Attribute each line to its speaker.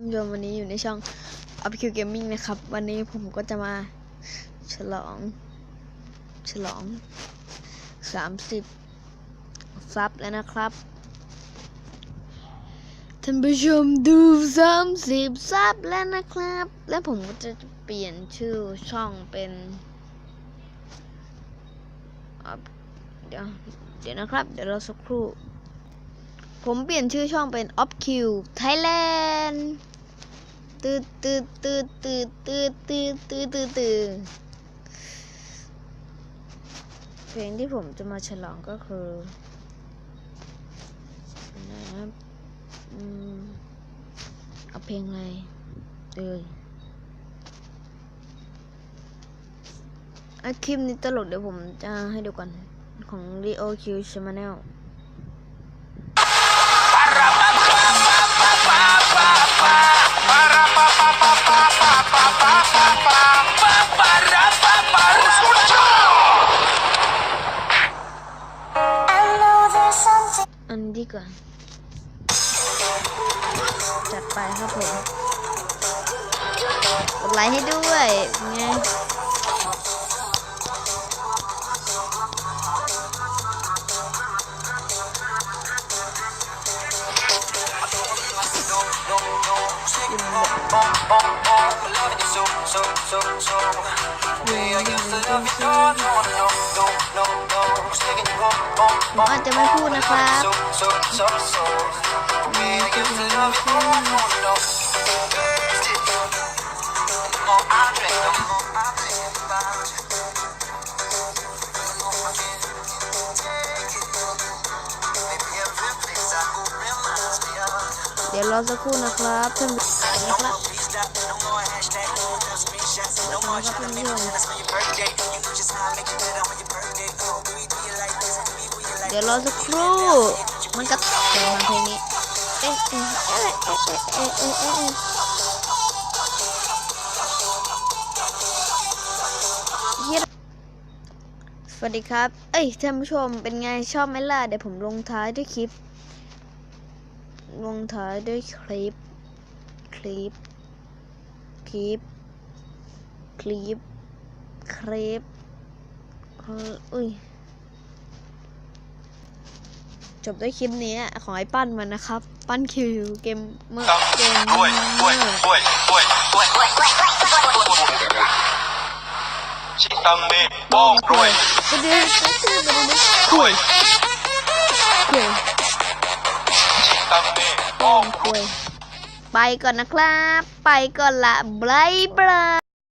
Speaker 1: ท่านผู้ชมวันนี้อยู่ในช่อง u p q Gaming นะครับ วันนี้ผมก็จะมาฉลอง ฉลอง 30 ซับแล้วนะครับ ท่านผู้ชมดู 30 ซับแล้วนะครับ และผมก็จะเปลี่ยนชื่อช่องเป็น เดี๋ยวเดี๋ยวนะครับ เดี๋ยวเราสักครู่ ผมเปลี่ยนชื่อช่องเป็น o p q Thailand ตืดตืดตืดตืดตืดตืดตืดตืดตืดเพลงที่ผมจะมาฉลองก็คือนะครับอืมเอาเพลงอะไรเอ้ยอะคลิปนี้ตลกเดี๋ยวผมจะให้ดูกันของ Rio Q Channel อันนี้ดีกว่าจัดไปครับผมกดไลค์ให้ด้วยเป็นไง ผมอาจจะไม่พูดนะครับเดี๋ยวรอสักครู่นะครับท่านผู้ชมนะครับนะครับท่านผู้ชม เดี๋ยวรอสักครู่ มันก็ตกมาเพลงนี้ เอ๊ะเอ๊ะเอ๊ะเอ๊ะเอ๊ะเอ๊ะเอ๊ะสวัสดีครับ เอ้ยท่านผู้ชมเป็นไงชอบไหมล่ะ เดี๋ยวผมลงท้ายด้วยคลิป ลงท้ายด้วยคลิป คลิป คลิป คลิป คลิป อุ้ย จบด้วยคลิปนี้ของไอ้ปั้นมันนะครับ ปั้นคิวเกมเมื่อเกม
Speaker 2: กล้วยกล้วยกล้วยกล้วยกล้วยชิตังเมป้องกล้วย
Speaker 1: ไปดูไปดูไปดู
Speaker 2: กล้วยชิตังเมป้อ
Speaker 1: งง
Speaker 2: กล้
Speaker 1: วยไปก่อนนะครับ ไปก่อนละบายบาย